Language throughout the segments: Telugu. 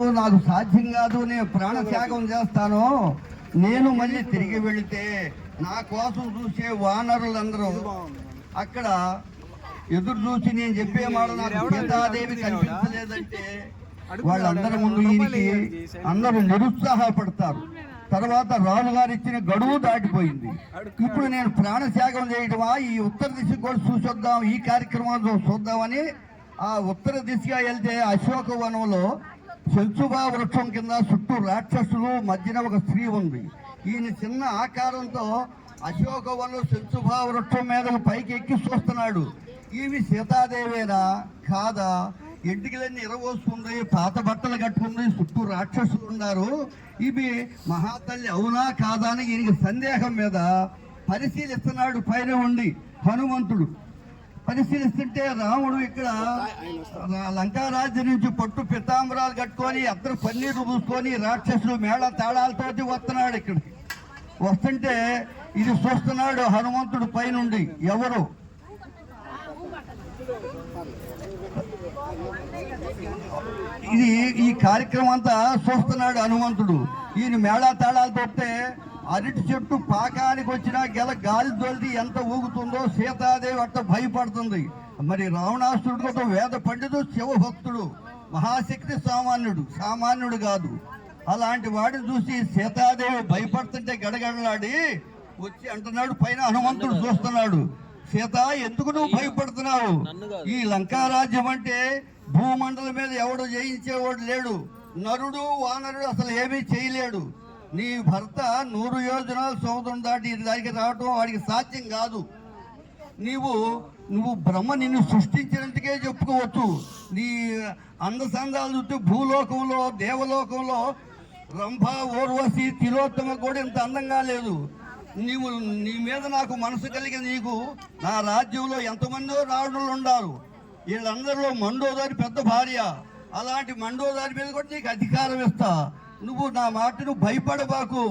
నాకు సాధ్యం కాదు నేను ప్రాణత్యాగం చేస్తాను. నేను మళ్ళీ తిరిగి వెళితే నా కోసం చూసే వానరులందరూ అక్కడ ఎదురు చూసి నేను చెప్పే మాట నాకు సీతాదేవి కనిపించలేదంటే వాళ్ళందరి ముందు ఈయనకి అందరూ నిరుత్సాహపడతారు. తర్వాత రాజుగారు ఇచ్చిన గడువు దాటిపోయింది. ఇప్పుడు నేను ప్రాణత్యాగం చేయటమా? ఈ ఉత్తర దిశ కూడా చూసొద్దాం ఈ కార్యక్రమాలు చూద్దామని ఆ ఉత్తర దిశగా వెళ్తే అశోక వనంలో సెంచుబా వృక్షం కింద చుట్టూ రాక్షసులు మధ్యన ఒక స్త్రీ ఉంది. ఈయన చిన్న ఆకారంతో అశోకవను వనం వృక్షం మీద పైకి ఎక్కి చూస్తున్నాడు. ఈమె సీతాదేవేనా? కాదా? ఎంటికలన్నీ ఇరవోసుకుంది పాత బట్టలు కట్టుకుంది చుట్టూ రాక్షసులు ఉన్నారు. ఇవి మహాతల్లి అవునా కాదా అని ఈయనకి సందేహం మీద పరిశీలిస్తున్నాడు పైన ఉండి హనుమంతుడు. పరిశీలిస్తుంటే రాముడు ఇక్కడ లంకారాజు నుంచి పట్టు పితాంబరాలు కట్టుకొని అద్దరు పన్నీరు పూసుకొని రాక్షసులు మేళ తాళాలతోటి వస్తున్నాడు ఇక్కడ. వస్తుంటే ఇది చూస్తున్నాడు హనుమంతుడు పైనుండి. ఎవరు? ఇది ఈ కార్యక్రమం అంతా చూస్తున్నాడు హనుమంతుడు. ఈయన మేళా తాళాలు తొప్పితే అరటి చెట్టు పాకానికి వచ్చినా గెల గాలి తోలిది ఎంత ఊగుతుందో సీతాదేవి అట్ట భయపడుతుంది. మరి రావణాసురుడు ఒక వేద పండితుడు శివభక్తుడు మహాశక్తి సామాన్యుడు సామాన్యుడు కాదు. అలాంటి వాడిని చూసి సీతాదేవి భయపడుతుంటే గడగడలాడి వచ్చి అంటున్నాడు పైన హనుమంతుడు చూస్తున్నాడు. సీత ఎందుకు నువ్వు భయపడుతున్నావు? ఈ లంకారాజ్యం అంటే భూమండలం మీద ఎవడు జయించేవాడు లేడు. నరుడు వానరుడు అసలు ఏమీ చేయలేడు. నీ భర్త నూరు యోజనాలు సముద్రం దాటి దానికి రావటం వాడికి సాధ్యం కాదు. నీవు నువ్వు బ్రహ్మ నిన్ను సృష్టించినందుకే చెప్పుకోవచ్చు. నీ అందసందాలు చూస్తే భూలోకంలో దేవలోకంలో రంభ ఓర్వశి తిలోత్తమ కూడా ఇంత అందంగా లేదు. నీవు నీ మీద నాకు మనసు కలిగిన నీకు నా రాజ్యంలో ఎంతమందో రావణులు ఉండారు. వీళ్ళందరిలో మండోదారి పెద్ద భార్య. అలాంటి మండోదారి మీద కూడా నీకు అధికారం ఇస్తా. నువ్వు నా మాటను భయపడబాకు.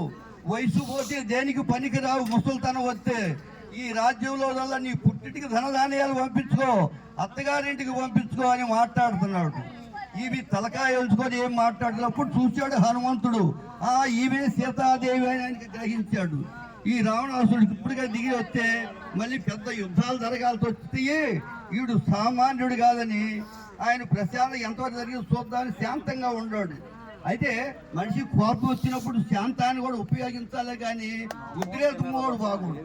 వయసు పోతే దేనికి పనికిరావు ముసలితనం వస్తే. ఈ రాజ్యంలో వల్ల నీ పుట్టింటికి ధనధాన్యాలు పంపించుకో అత్తగారింటికి పంపించుకో అని మాట్లాడుతున్నాడు. ఇవి తలకాయ ఉంచుకొని ఏం మాట్లాడినప్పుడు చూశాడు హనుమంతుడు. ఆ ఈమె సీతాదేవి అని ఆయనకి గ్రహించాడు. ఈ రావణాసుడికి ఇప్పుడుగా దిగి వస్తే మళ్ళీ పెద్ద యుద్ధాలు జరగాల్సి వస్తాయి వీడు సామాన్యుడు కాదని ఆయన ప్రశాంతం ఎంతవరకు జరిగి చూద్దామని శాంతంగా ఉండాడు అయితే మనిషి కోపం వచ్చినప్పుడు శాంతాన్ని కూడా ఉపయోగించాలి కానీ ఉద్రేకము కూడా బాగుండు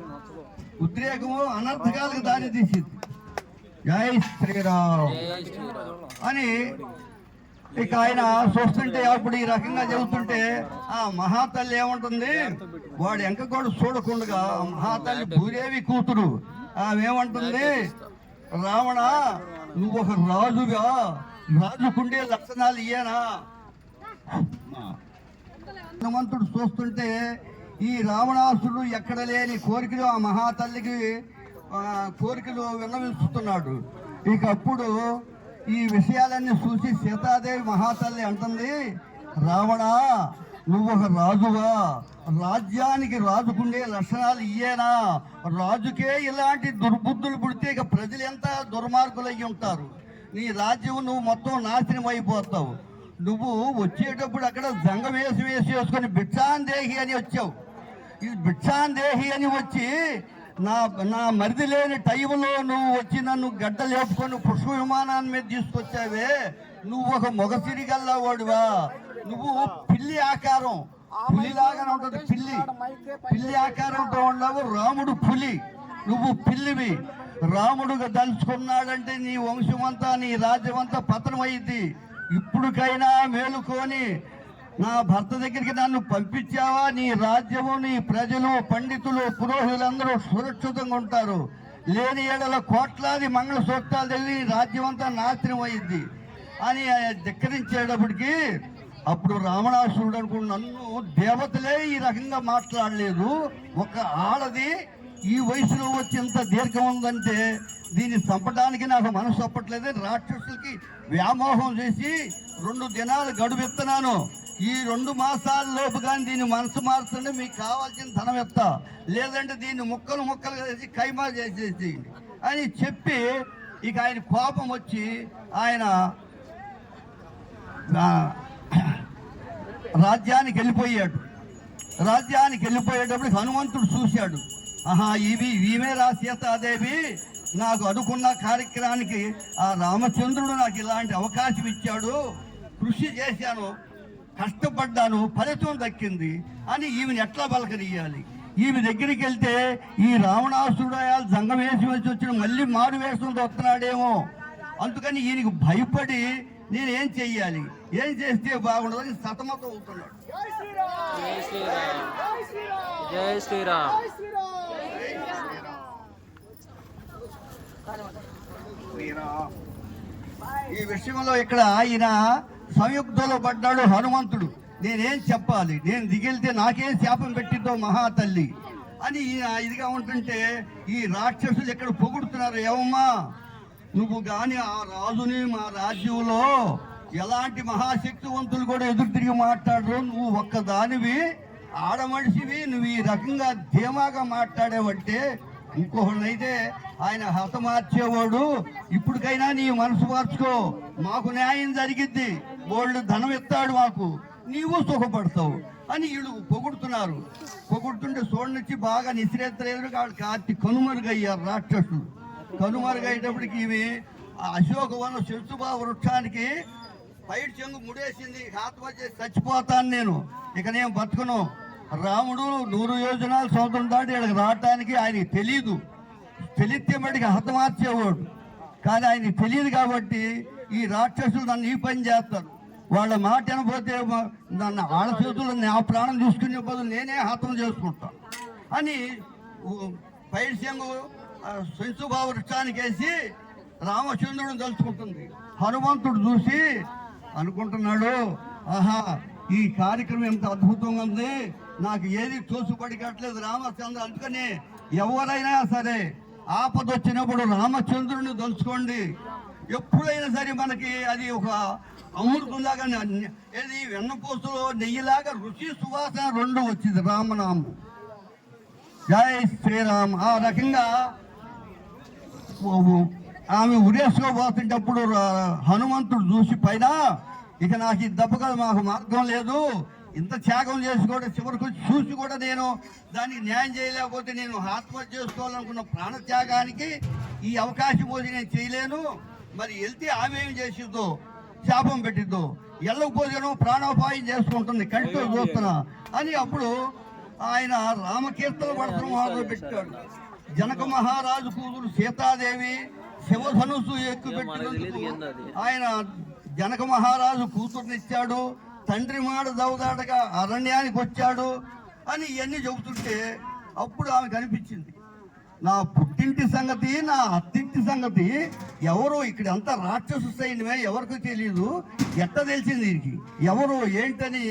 ఉద్రేకము అనర్థకాలకు దారి తీసింది. జై శ్రీరామ్. అని ఇక ఆయన చూస్తుంటే అప్పుడు ఈ రకంగా చెబుతుంటే ఆ మహాతల్లి ఏమంటుంది? వాడు ఎంక కూడా చూడకుండా ఆ మహాతల్లి భూదేవి కూతురు. ఆమెమంటుంది రావణ నువ్వు ఒక రాజుగా రాజుకుండే లక్షణాలు ఇయ్యానా? హనుమంతుడు చూస్తుంటే ఈ రావణాసుడు ఎక్కడ లేని కోరికలు ఆ మహాతల్లికి కోరికలు విన్నవిస్తున్నాడు. ఇక అప్పుడు ఈ విషయాలన్నీ చూసి సీతాదేవి మహాతల్లి అంటుంది రావణ నువ్వు ఒక రాజువా? రాజ్యానికి రాజుకుండే లక్షణాలు ఇయ్యేనా? రాజుకే ఇలాంటి దుర్బుద్ధులు పుడితే ఇక ప్రజలు ఎంత దుర్మార్గులయ్యి ఉంటారు నీ రాజ్యం నువ్వు మొత్తం నాశనం అయిపోతావు నువ్వు వచ్చేటప్పుడు అక్కడ జంగ వేసి వేసి వేసుకొని భిక్షాందేహి అని వచ్చావు. ఇది భిక్షాందేహి అని వచ్చి నా నా మరిది లేని టైంలో నువ్వు వచ్చి నన్ను గడ్డ లేపుకొని పుష్ప విమానాన్ని మీద తీసుకొచ్చావే. నువ్వు ఒక మొగసిరి వాడివా నువ్వు పిల్లి ఆకారం. పులిలాగానే ఉంటుంది పిల్లి. పిల్లి ఆకారంతో ఉండవు రాముడు పులి. నువ్వు పిల్లివి. రాముడుగా దలుచుకున్నాడంటే నీ వంశమంతా నీ రాజ్యమంతా పతనమైంది ఇప్పుడుకైనా మేలుకొని నా భర్త దగ్గరికి నన్ను పంపించావా? నీ రాజ్యము నీ ప్రజలు పండితులు పురోహితులందరూ సురక్షితంగా ఉంటారు. లేని ఏడల కోట్లాది మంగళ సూత్రాలు తెలియ రాజ్యం అంతా నాశనం అయింది అని ధిక్కరించేటప్పటికి అప్పుడు రావణాసురుడు అనుకున్న నన్ను దేవతలే ఈ రకంగా మాట్లాడలేదు. ఒక ఆడది ఈ వయసులో వచ్చి ఇంత దీర్ఘం ఉందంటే దీన్ని చంపడానికి నాకు మనసు తప్పట్లేదు రాక్షసులకి వ్యామోహం చేసి రెండు దినాలు గడువు ఈ రెండు మాసాల లోపు కానీ దీన్ని మనసు మారుతుంటే మీకు కావాల్సిన ధనం ఎత్తా లేదంటే దీన్ని ముక్కలు ముక్కలు చేసి కైమా చేసేసి అని చెప్పి ఇక ఆయన కోపం వచ్చి ఆయన రాజ్యానికి వెళ్ళిపోయాడు. రాజ్యానికి వెళ్ళిపోయేటప్పుడు హనుమంతుడు చూశాడు. ఆహా ఇవి ఈమెరా సీతాదేవి. నాకు అనుకున్న కార్యక్రమానికి ఆ రామచంద్రుడు నాకు ఇలాంటి అవకాశం ఇచ్చాడు. కృషి చేశాను కష్టపడ్డాను ఫలితం దక్కింది అని ఈమెను ఎట్లా పలకరియాలి? ఈమె దగ్గరికి వెళ్తే ఈ రావణాసుడు జంగం వేసి వచ్చి వచ్చిన మళ్ళీ మారు వేసుకుంటూ వస్తున్నాడేమో అందుకని ఈయనకి భయపడి నేను ఏం చెయ్యాలి? ఏం చేస్తే బాగుండదని సతమతం అవుతున్నాడు. జై శ్రీరామ్. జై శ్రీరామ్. ఈ విషయంలో ఇక్కడ ఆయన సంయుక్తలో పడ్డాడు హనుమంతుడు. నేనేం చెప్పాలి? నేను దిగిలితే నాకేం శాపం పెట్టిద్దో మహాతల్లి? అని ఈయన ఇదిగా ఉంటుంటే ఈ రాక్షసులు ఇక్కడ పొగుడుతున్నారు? ఏమమ్మా? నువ్వు కానీ ఆ రాజుని మా రాజ్యంలో ఎలాంటి మహాశక్తివంతులు కూడా ఎదురు తిరిగి మాట్లాడరు. నువ్వు ఒక్కదానివి ఆడమనిషివి నువ్వు ఈ రకంగా ధీమాగా మాట్లాడేవంటే ఇంకొకళ్ళైతే ఆయన హతమార్చేవాడు. ఇప్పటికైనా నీ మనసు మార్చుకో. మాకు న్యాయం జరిగిద్ది. వాళ్ళు ధనం ఇస్తాడు మాకు. నీవు సుఖపడతావు అని వీళ్ళు పొగుడుతున్నారు. పొగుడుతుంటే చూడనిచ్చి బాగా నిసిరెత్తలేదు వాళ్ళు కార్తీ కనుమరుగయ్యారు రాక్షసులు. కనుమరుగయ్యేటప్పటికి ఇవి అశోకవన శిశుభా వృక్షానికి పైడి చెంగు ముడేసింది. ఆత్మహత్య చేసి చచ్చిపోతాను నేను. ఇక నేను బతుకును. రాముడు నూరు యోజనాలు సంవత్సరం దాటి ఇక్కడికి రావటానికి ఆయనకి తెలియదు తెలిస్తే మటుకు హతమార్చేవాడు. కానీ ఆయనకి తెలియదు కాబట్టి ఈ రాక్షసులు నన్ను ఈ పని చేస్తారు. వాళ్ళ మాట వినపోతే నన్ను వాళ్ళ చేతుల్లో నా ప్రాణం చూసుకునే బదులు నేనే హతం చేసుకుంటాను అని పైడి చెంగు శంశుభావ వృక్షానికి వేసి రామచంద్రుడు తలుచుకుంటుంది. హనుమంతుడు చూసి అనుకుంటున్నాడు ఆహా ఈ కార్యక్రమం ఎంత అద్భుతంగా ఉంది. నాకు ఏది తోసుపడికట్లేదు రామచంద్ర. అందుకని ఎవరైనా సరే ఆపద వచ్చినప్పుడు రామచంద్రుని తలుచుకోండి ఎప్పుడైనా సరే మనకి అది ఒక అమృతంలాగా ఏది వెన్నపూసలో నెయ్యిలాగా రుచి సువాసన రెండు వచ్చింది రామనామం. జై శ్రీరామ్. ఆ రకంగా ఆమె ఉరేసుకోబోతుంటప్పుడు పోతుంటప్పుడు హనుమంతుడు చూసి పైన ఇక నాకు ఈ దెబ్బగా మాకు మార్గం లేదు. ఇంత త్యాగం చేసి కూడా చివరికి చూసి కూడా నేను దానికి న్యాయం చేయలేకపోతే నేను ఆత్మహత్య చేసుకోవాలనుకున్న ప్రాణ త్యాగానికి ఈ అవకాశం పోసి నేను చేయలేను. మరి వెళ్తే ఆమె ఏం చేసిద్దో? శాపం పెట్టిద్దో? వెళ్ళకపోతేనో ప్రాణోపాయం చేసుకుంటుంది కంటితో చూస్తున్నా అని అప్పుడు ఆయన రామకీర్తన పడతాం మొదలు పెట్టాడు. జనక మహారాజు కూతురు సీతాదేవి శివధనుసు ఎక్కుపెట్టినందుకు ఆయన జనక మహారాజు కూతురునిచ్చాడు. తండ్రి మాట దౌదాటగా అరణ్యానికి వచ్చాడు అని ఇవన్నీ చెబుతుంటే అప్పుడు ఆమె కనిపించింది. నా పుట్టింటి సంగతి నా అత్తింటి సంగతి ఎవరో ఇక్కడ అంతా రాక్షసు సైన్యమే ఎవరికి తెలియదు ఎట్ట తెలిసింది దీనికి? ఎవరు ఏంటని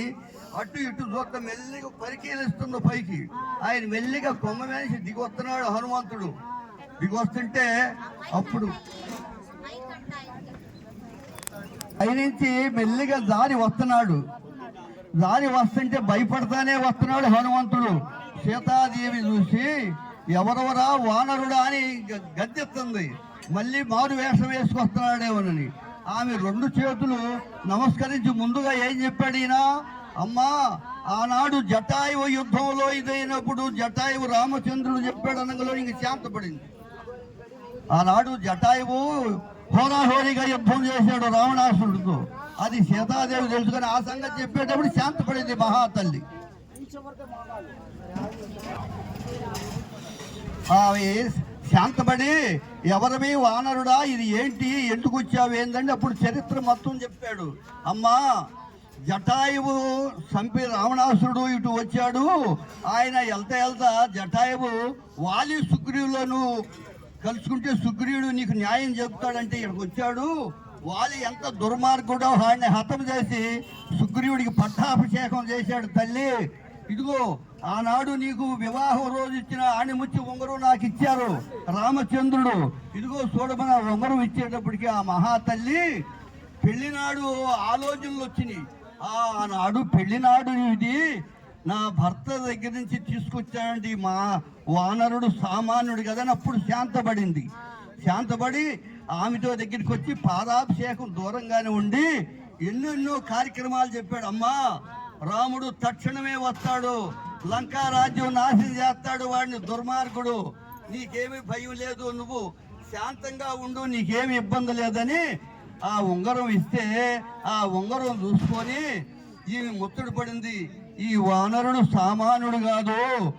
అటు ఇటు చూస్తే మెల్లిగా పరిశీలిస్తుంది పైకి. ఆయన మెల్లిగా కొమ్మ మనిషి దిగొస్తున్నాడు హనుమంతుడు. దిగొస్తుంటే అప్పుడు పైనుంచి మెల్లిగా దారి వస్తున్నాడు. దారి వస్తుంటే భయపడతానే వస్తున్నాడు హనుమంతుడు. సీతాదేవి చూసి ఎవరెవరా వానరుడా అని గ- గద్దెత్తుంది. మళ్ళీ మారు వేషం వేసుకొస్తున్నాడేమోనని ఆమె రెండు చేతులు నమస్కరించి ముందుగా ఏం చెప్పాడు ఈయన? అమ్మా ఆనాడు జటాయువు యుద్ధంలో ఇదైనప్పుడు జటాయువు రామచంద్రుడు చెప్పాడు అనగలో ఇంక శాంతపడింది. ఆనాడు జటాయువు హోరాహోరీగా యుద్ధం చేశాడు రావణాసురుడితో అది సీతాదేవి తెలుసుకొని ఆ సంగతి చెప్పేటప్పుడు శాంతపడింది మహాతల్లి. ఆమె శాంతపడి ఎవరివి వానరుడా ఇది ఏంటి? ఎందుకు వచ్చావు? ఏందంటే అప్పుడు చరిత్ర మొత్తం చెప్పాడు. అమ్మా జటాయువు చంపి రావణాసురుడు ఇటు వచ్చాడు. ఆయన వెళ్తా వెళ్తా జటాయువు వాలి సుగ్రీవులను కలుసుకుంటే సుగ్రీవుడు నీకు న్యాయం చెబుతాడంటే ఇక్కడికి వచ్చాడు. వాలి ఎంత దుర్మార్గుడో వాడిని హతం చేసి సుగ్రీవుడికి పట్టాభిషేకం చేశాడు తల్లి. ఇదిగో ఆనాడు నీకు వివాహం రోజు ఇచ్చిన ఆణిముచ్చి ఉంగరం నాకు ఇచ్చారు రామచంద్రుడు. ఇదిగో చూడమని ఉంగరం ఇచ్చేటప్పటికి ఆ మహాతల్లి పెళ్ళినాడు ఆలోచనలు వచ్చినాయి. ఆ ఆనాడు పెళ్ళినాడు ఇది. నా భర్త దగ్గర నుంచి తీసుకొచ్చాడండి మా వానరుడు సామాన్యుడు కదా అని అప్పుడు శాంతపడింది. శాంతపడి ఆమెతో దగ్గరికి వచ్చి పాదాభిషేకం దూరంగానే ఉండి ఎన్నెన్నో కార్యక్రమాలు చెప్పాడు. అమ్మా రాముడు తక్షణమే వస్తాడు. లంకా రాజ్యం నాశనం చేస్తాడు వాడిని దుర్మార్గుడు. నీకేమీ భయం లేదు నువ్వు శాంతంగా ఉండు నీకేమి ఇబ్బంది లేదని ఆ ఉంగరం ఇస్తే ఆ ఉంగరం చూసుకొని ఈమె ముత్తడి పడింది. ఈ వానరుడు సామాన్యుడు కాదు.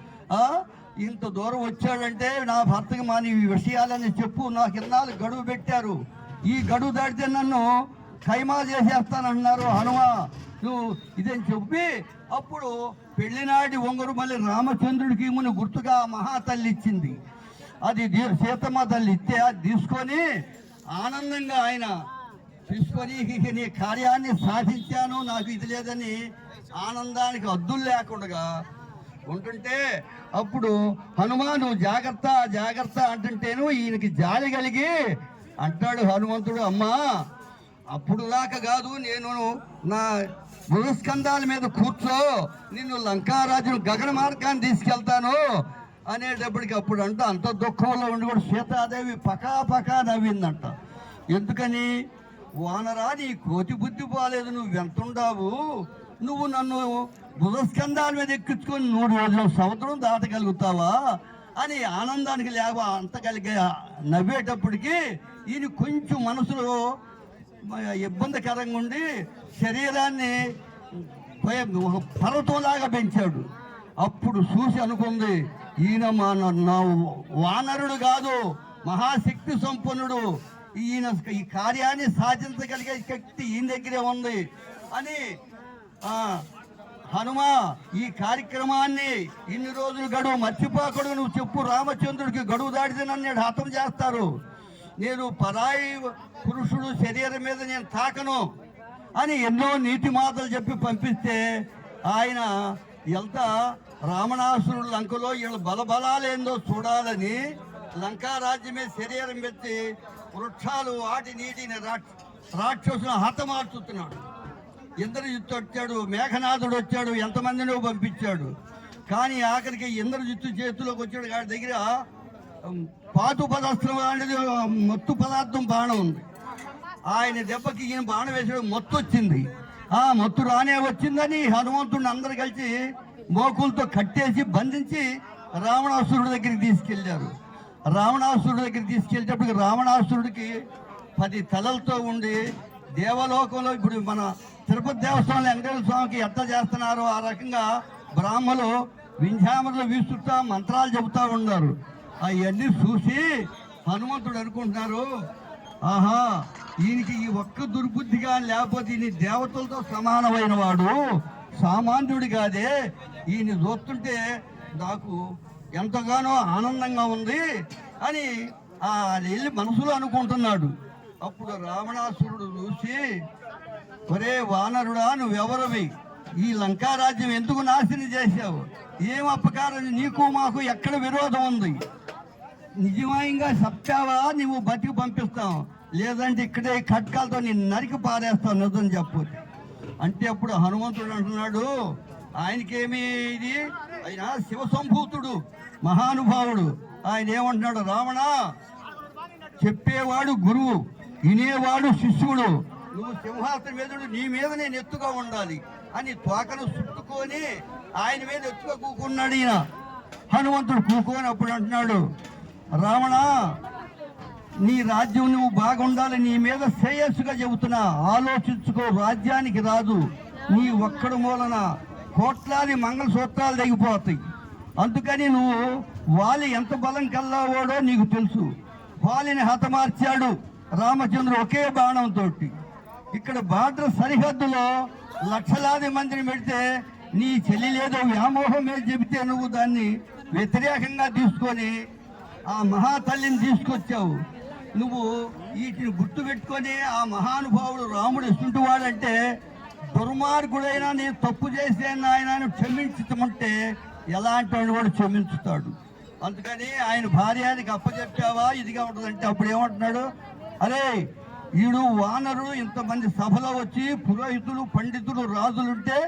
ఇంత దూరం వచ్చాడంటే నా భర్తకి మాని ఈ విషయాలని చెప్పు. నాకు ఇన్నాళ్ళు గడువు పెట్టారు. ఈ గడువు దాటితే నన్ను ఖైమా చేసేస్తానంటున్నారు హనుమా. నువ్వు ఇదని చెప్పి. అప్పుడు పెళ్ళినాటి ఒంగరు మళ్ళీ రామచంద్రుడికి ముని గుర్తుగా మహాతల్లి ఇచ్చింది. అది దీ- సీతమ్మ తల్లి ఇస్తే అది తీసుకొని ఆనందంగా ఆయన తీసుకొని నీ కార్యాన్ని సాధించాను. నాకు ఇది లేదని ఆనందానికి అద్దులు లేకుండా ఉంటుంటే అప్పుడు హనుమాను జాగ్రత్త జాగ్రత్త అంటుంటేను ఈయనకి జాలి కలిగి అంటాడు హనుమంతుడు అమ్మా అప్పుడు దాకా కాదు నేను నా బృహస్కంధాల మీద కూర్చో నిన్ను లంకారాజును గగన మార్గాన్ని తీసుకెళ్తాను. అనేటప్పటికి అప్పుడు అంట అంత దుఃఖంలో ఉండి కూడా సీతాదేవి పకా పకా నవ్విందంట. ఎందుకని? వానరా నీ కోతి బుద్ధి పోలేదు నువ్వు ఎంతుండావు నువ్వు నన్ను బుధస్కంధాల మీద ఎక్కించుకొని నూరు రోజులు సముద్రం దాటగలుగుతావా? అని ఆనందానికి లేవ అంత కలిగే నవ్వేటప్పటికి ఈయన కొంచెం మనసులో ఇబ్బందికరంగా ఉండి శరీరాన్ని పై- ఒక పర్వతంలాగా పెంచాడు. అప్పుడు చూసి అనుకుంది ఈయన మా నా వానరుడు కాదు మహాశక్తి సంపన్నుడు. ఈయన ఈ కార్యాన్ని సాధించగలిగే శక్తి ఈయన దగ్గరే ఉంది. అని హనుమ ఈ కార్యక్రమాన్ని ఇన్ని రోజులు గడువు మర్చిపోకూడదు. నువ్వు చెప్పు రామచంద్రుడికి గడువు దాటితే నన్ను హతం చేస్తారు. నేను పరాయి పురుషుడు శరీరం మీద నేను తాకను అని ఎన్నో నీతి మాటలు చెప్పి పంపిస్తే ఆయన వెళ్తా రావణాసురుడు లంకలో వీళ్ళ బలబలాలేందో చూడాలని లంకారాజ్యమే శరీరం పెట్టి వృక్షాలు వాటి నీటిని రాక్షసును హతమార్చుతున్నాడు. ఇంద్రజిత్తు వచ్చాడు మేఘనాథుడు వచ్చాడు ఎంతమందినో పంపించాడు. కానీ ఆఖరికి ఇంద్రజిత్తు చేతిలోకి వచ్చాడు వాడి దగ్గర పాతు పదార్థం లాంటిది మత్తు పదార్థం బాణం ఉంది. ఆయన దెబ్బకి ఈయన బాణం వేసాడు మత్తు వచ్చింది. ఆ మత్తు రానే వచ్చిందని హనుమంతుడిని అందరు కలిసి మోకులతో కట్టేసి బంధించి రావణాసురుడి దగ్గరికి తీసుకెళ్ళారు రావణాసురుడి దగ్గరికి తీసుకెళ్ళేటప్పటికి రావణాసురుడికి పది తలలతో ఉండి దేవలోకంలో ఇప్పుడు మన తిరుపతి దేవస్థానం వెంకటేశ్వర స్వామికి ఎట్లా చేస్తున్నారో ఆ రకంగా బ్రాహ్మలు వింధ్యామరులు వీసుతా మంత్రాలు చెబుతా ఉన్నారు. అవన్నీ చూసి హనుమంతుడు అనుకుంటున్నారు ఆహా ఈయనకి ఈ ఒక్క దుర్బుద్ధిగా లేకపోతే ఈయన దేవతలతో సమానమైన వాడు సామాన్యుడి కాదే. ఈయన చూస్తుంటే నాకు ఎంతగానో ఆనందంగా ఉంది అని ఆ వెళ్ళి మనసులో అనుకుంటున్నాడు. అప్పుడు రావణాసురుడు చూసి ఒరే వానరుడా నువ్వెవరవి? ఈ లంకారాజ్యం ఎందుకు నాశనం చేశావు? ఏం అపకారం? నీకు మాకు ఎక్కడ విరోధం ఉంది? నిజమాయంగా చెప్తావా? నువ్వు బతికి పంపిస్తాం లేదంటే ఇక్కడే కట్కాలతో నేను నరికి పారేస్తావు నిజం చెప్పు. అంటే అప్పుడు హనుమంతుడు అంటున్నాడు ఆయనకేమి ఇది? ఆయన శివసంభూతుడు. మహానుభావుడు. ఆయన ఏమంటున్నాడు? రావణ చెప్పేవాడు గురువు వినేవాడు శిష్యుడు. నువ్వు సింహాసన మీదుడు నీ మీద నేను ఎత్తుగా ఉండాలి అని తోకను చుట్టుకొని ఆయన మీద ఎత్తుగా కూకున్నాడు ఈయన. హనుమంతుడు కూకొని అప్పుడు అంటున్నాడు రావణ నీ రాజ్యం నువ్వు బాగుండాలి నీ మీద శ్రేయస్సుగా చెబుతున్నా. ఆలోచించుకో రాజ్యానికి రాదు. నీ ఒక్కడు మూలన కోట్లాది మంగళసూత్రాలు తెగిపోతాయి. అందుకని నువ్వు వాలి ఎంత బలం కల్లావాడో నీకు తెలుసు. వాలిని హతమార్చాడు రామచంద్రుడు ఒకే బాణంతో ఇక్కడ బార్డర్ సరిహద్దులో లక్షలాది మందిని పెడితే నీ చెల్లి లేదో వ్యామోహం మీద చెబితే నువ్వు దాన్ని వ్యతిరేకంగా తీసుకొని ఆ మహాతల్లిని తీసుకొచ్చావు. నువ్వు వీటిని గుర్తు పెట్టుకొని ఆ మహానుభావుడు రాముడు ఎసుంటి వాడంటే దుర్మార్గుడైనా నీ తప్పు చేసే ఆయన క్షమించమంటే ఎలాంటి వాడు కూడా క్షమించుతాడు. అందుకని ఆయన భార్యానికి అప్పచెప్పావా? ఇదిగా ఉంటుందంటే అప్పుడు ఏమంటున్నాడు? అరే ఈడు వానరు ఇంతమంది సభలో వచ్చి పురోహితులు పండితులు రాజులుంటే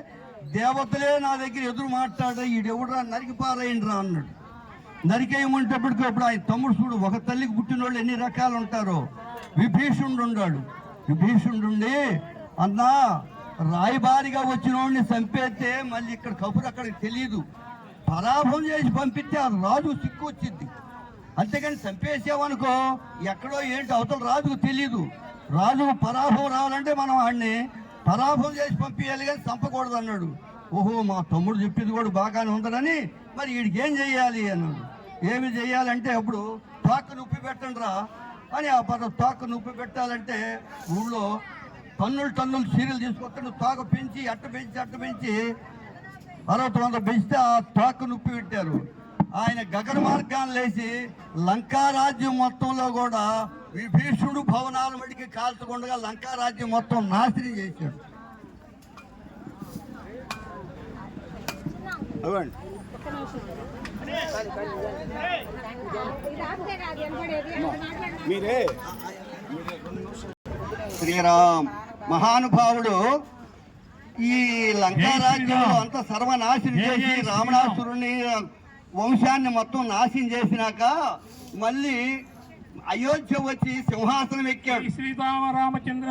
దేవతలే నా దగ్గర ఎదురు మాట్లాడే ఈడెవడరా నరికి పారేయండి రా అన్నాడు. నరికేయమంటప్పటికి ఇప్పుడు ఆయన తమ్ముడు చూడు ఒక తల్లికి పుట్టిన వాళ్ళు ఎన్ని రకాలు ఉంటారో విభీషణుడు ఉన్నాడు విభీషణుడుండి అన్నా రాయబారిగా వచ్చిన వాడిని చంపేస్తే మళ్ళీ ఇక్కడ కబురు అక్కడికి తెలియదు పరాభం చేసి పంపిస్తే ఆ రాజు సిక్కు వచ్చింది అంతేకాని చంపేసామనుకో ఎక్కడో ఏంటి అవతల రాజుకు తెలియదు రాజుకు పరాభం రావాలంటే మనం వాడిని పరాభం చేసి పంపించాలి కానీ చంపకూడదు అన్నాడు. ఓహో మా తమ్ముడు చెప్పింది కూడా బాగానే ఉందని మరి వీడికి ఏం చెయ్యాలి అన్నాడు. ఏమి చెయ్యాలంటే అప్పుడు తోక ఉప్పి పెట్టండి రా అని ఆ పద తోక ఉప్పి పెట్టాలంటే ఊళ్ళో టన్నులు టన్నులు చీరలు తీసుకొస్తాడు. తోక పెంచి అట్ట పెంచి అట్ట పెంచి అరవై వంద పెంచితే ఆ తోక నొప్పి పెట్టారు. ఆయన గగన మార్గాన్ని లేచి లంకా రాజ్యం మొత్తంలో కూడా విభీషణుడు భవనాల మడికి కాల్చకుండా లంకా రాజ్యం మొత్తం నాశనం చేశాడు. మీరే. శ్రీరామ్. మహానుభావుడు ఈ లంకా రాజ్యంలో అంత సర్వనాశనం చేసి రావణాసురుని వంశాన్ని మొత్తం నాశనం చేసినాక మళ్ళీ అయోధ్య వచ్చి సింహాసనం ఎక్కాడు. శ్రీరామ రామచంద్ర